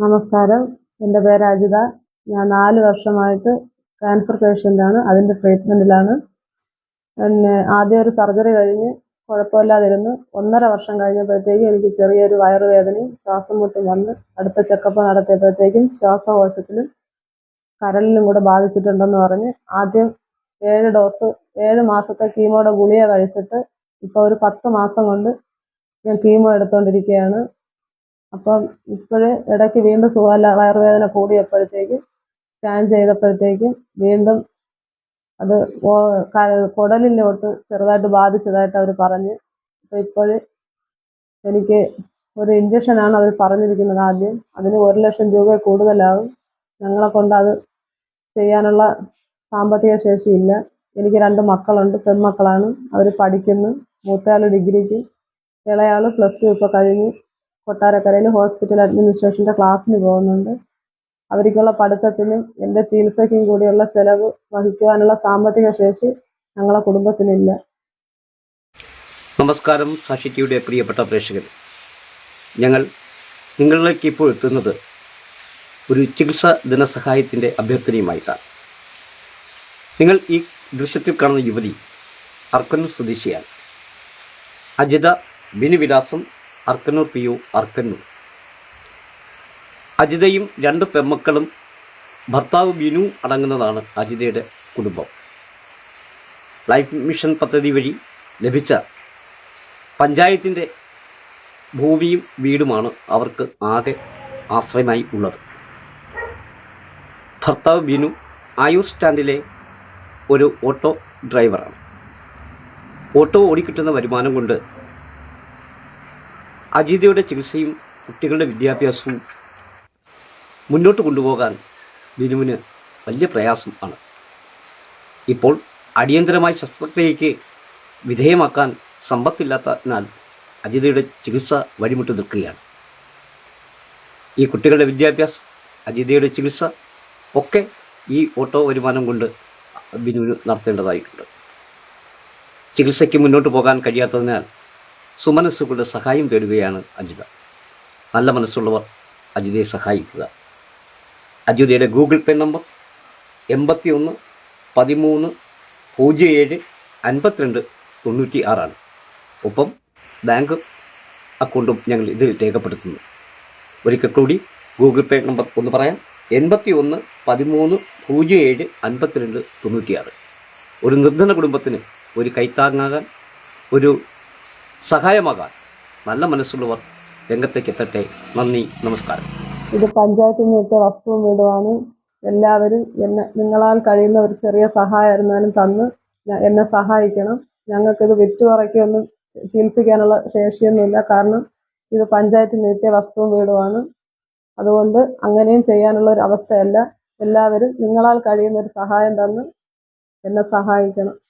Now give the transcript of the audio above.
നമസ്കാരം. എന്റെ പേര് അജിത. ഞാൻ നാല് വർഷമായിട്ട് ക്യാൻസർ പേഷ്യന്റാണ് അതിന്റെ ട്രീറ്റ്മെന്റിലാണ് പിന്നെ ആദ്യം ഒരു സർജറി കഴിഞ്ഞ് കുഴപ്പമില്ലാതിരുന്നു ഒന്നര വർഷം കഴിഞ്ഞപ്പോഴത്തേക്കും എനിക്ക് ചെറിയൊരു വയറുവേദനയും ശ്വാസം മുട്ടും വന്ന് അടുത്ത ചെക്കപ്പ് നടത്തിയപ്പോഴത്തേക്കും ശ്വാസകോശത്തിലും കരളിലും കൂടെ ബാധിച്ചിട്ടുണ്ടെന്ന് പറഞ്ഞ് ആദ്യം ഏഴ് ഡോസ് ഏഴ് മാസത്തെ കീമോയുടെ ഗുളിക കഴിച്ചിട്ട് ഇപ്പോൾ ഒരു പത്ത് മാസം കൊണ്ട് ഞാൻ കീമോ എടുത്തുകൊണ്ടിരിക്കുകയാണ് അപ്പം ഇപ്പോഴേ ഇടയ്ക്ക് വീണ്ടും സുഖമില്ല വയറുവേദന കൂടിയപ്പോഴത്തേക്ക് സ്കാൻ ചെയ്തപ്പോഴത്തേക്കും വീണ്ടും അത് കുടലിലോട്ട് ചെറുതായിട്ട് ബാധിച്ചതായിട്ട് അവർ പറഞ്ഞ്. അപ്പോൾ ഇപ്പോഴ് എനിക്ക് ഒരു ഇഞ്ചക്ഷനാണ് അവർ പറഞ്ഞിരിക്കുന്നത് ആദ്യം. അതിന് ഒരു ലക്ഷം രൂപ കൂടുതലാകും ഞങ്ങളെ കൊണ്ട് അത് ചെയ്യാനുള്ള സാമ്പത്തിക ശേഷിയില്ല എനിക്ക് രണ്ട് മക്കളുണ്ട് പെൺമക്കളാണ്. അവർ പഠിക്കുന്നു മൂത്തയാൾ ഡിഗ്രിക്ക് ഇളയാൾ പ്ലസ് ടു ഇപ്പോൾ കഴിഞ്ഞ് കൊട്ടാരക്കരയിൽ ഹോസ്പിറ്റൽ അഡ്മിനിസ്ട്രേഷന്റെ ക്ലാസ്സിന് പോകുന്നുണ്ട്. അവർക്കുള്ള പഠിത്തത്തിനും എന്റെ ചികിത്സയ്ക്കും കൂടിയുള്ള ചെലവ് വഹിക്കുവാനുള്ള സാമ്പത്തിക ശേഷി ഞങ്ങളെ കുടുംബത്തിനില്ല നമസ്കാരം സാക്ഷി ടിയുടെ പ്രിയപ്പെട്ട പ്രേക്ഷകർ ഞങ്ങൾ നിങ്ങളിലേക്ക് ഇപ്പോൾ എത്തുന്നത് ഒരു ചികിത്സാ ധനസഹായത്തിന്റെ അഭ്യർത്ഥനയുമായിട്ടാണ്. നിങ്ങൾ ഈ ദൃശ്യത്തിൽ കാണുന്ന യുവതി അർക്കന്നൂർ സ്വദേശിയാണ്. Ajitha Binuvilasam Arkkannoor P U Arkkannoor. അജിതയും രണ്ട് പെമ്മക്കളും ഭർത്താവ് ബിനു അടങ്ങുന്നതാണ് അജിതയുടെ കുടുംബം. ലൈഫ് മിഷൻ പദ്ധതി വഴി ലഭിച്ച പഞ്ചായത്തിന്റെ ഭൂമിയും വീടുമാണ് അവർക്ക് ആകെ ആശ്രയമായി ഉള്ളത്. ഭർത്താവ് ബിനു ആയൂർ സ്റ്റാൻഡിലെ ഒരു ഓട്ടോ ഡ്രൈവറാണ്. ഓട്ടോ ഓടിക്കിട്ടുന്ന വരുമാനം കൊണ്ട് അജിതയുടെ ചികിത്സയും കുട്ടികളുടെ വിദ്യാഭ്യാസവും മുന്നോട്ട് കൊണ്ടുപോകാൻ ബിനുവിന് വലിയ പ്രയാസം ആണ്. ഇപ്പോൾ അടിയന്തരമായി ശസ്ത്രക്രിയയ്ക്ക് വിധേയമാക്കാൻ സമ്പത്തില്ലാത്തതിനാൽ അജിതയുടെ ചികിത്സ വഴിമുട്ടി നിൽക്കുകയാണ്. ഈ കുട്ടികളുടെ വിദ്യാഭ്യാസം അജിതയുടെ ചികിത്സ ഒക്കെ ഈ ഓട്ടോ വരുമാനം കൊണ്ട് ബിനുവിന് നടത്തേണ്ടതായിട്ടുണ്ട്. ചികിത്സയ്ക്ക് മുന്നോട്ട് പോകാൻ കഴിയാത്തതിനാൽ സുമനസ്സുകളുടെ സഹായം തേടുകയാണ് അജിത. നല്ല മനസ്സുള്ളവർ അജിതയെ സഹായിക്കുക. അജിതയുടെ ഗൂഗിൾ പേ നമ്പർ എൺപത്തി ഒന്ന് പതിമൂന്ന് പൂജ്യം ഏഴ് അൻപത്തിരണ്ട് തൊണ്ണൂറ്റി ആറാണ് ഒപ്പം ബാങ്ക് അക്കൗണ്ടും ഞങ്ങൾ ഇതിൽ രേഖപ്പെടുത്തുന്നു. ഒരിക്കൽ കൂടി ഗൂഗിൾ പേ നമ്പർ ഒന്ന് പറയാം. എൺപത്തി ഒന്ന് പതിമൂന്ന് പൂജ്യം ഏഴ് അൻപത്തിരണ്ട് തൊണ്ണൂറ്റിയാറ്. ഒരു നിർദ്ധന കുടുംബത്തിന് ഒരു കൈത്താങ്ങാകാൻ ഒരു സഹായമാകാൻ നല്ല മനസ്സുള്ളവർ രംഗത്തേക്ക് എത്തട്ടെ. നന്ദി നമസ്കാരം. ഇത് പഞ്ചായത്തിൽ നിന്നിട്ട് വസ്തുവും വീടുമാണ്. എല്ലാവരും എന്നെ നിങ്ങളാൽ കഴിയുന്ന ഒരു ചെറിയ സഹായമായിരുന്നാലും തന്ന് എന്നെ സഹായിക്കണം. ഞങ്ങൾക്കിത് വിറ്റുപറയ്ക്കൊന്നും ചികിത്സിക്കാനുള്ള ശേഷിയൊന്നുമില്ല. കാരണം ഇത് പഞ്ചായത്തിൽ നിന്ന് വസ്തുവും വീടുമാണ്. അതുകൊണ്ട് അങ്ങനെയും ചെയ്യാനുള്ള ഒരു അവസ്ഥയല്ല. എല്ലാവരും നിങ്ങളാൽ കഴിയുന്ന ഒരു സഹായം തന്ന് എന്നെ സഹായിക്കണം.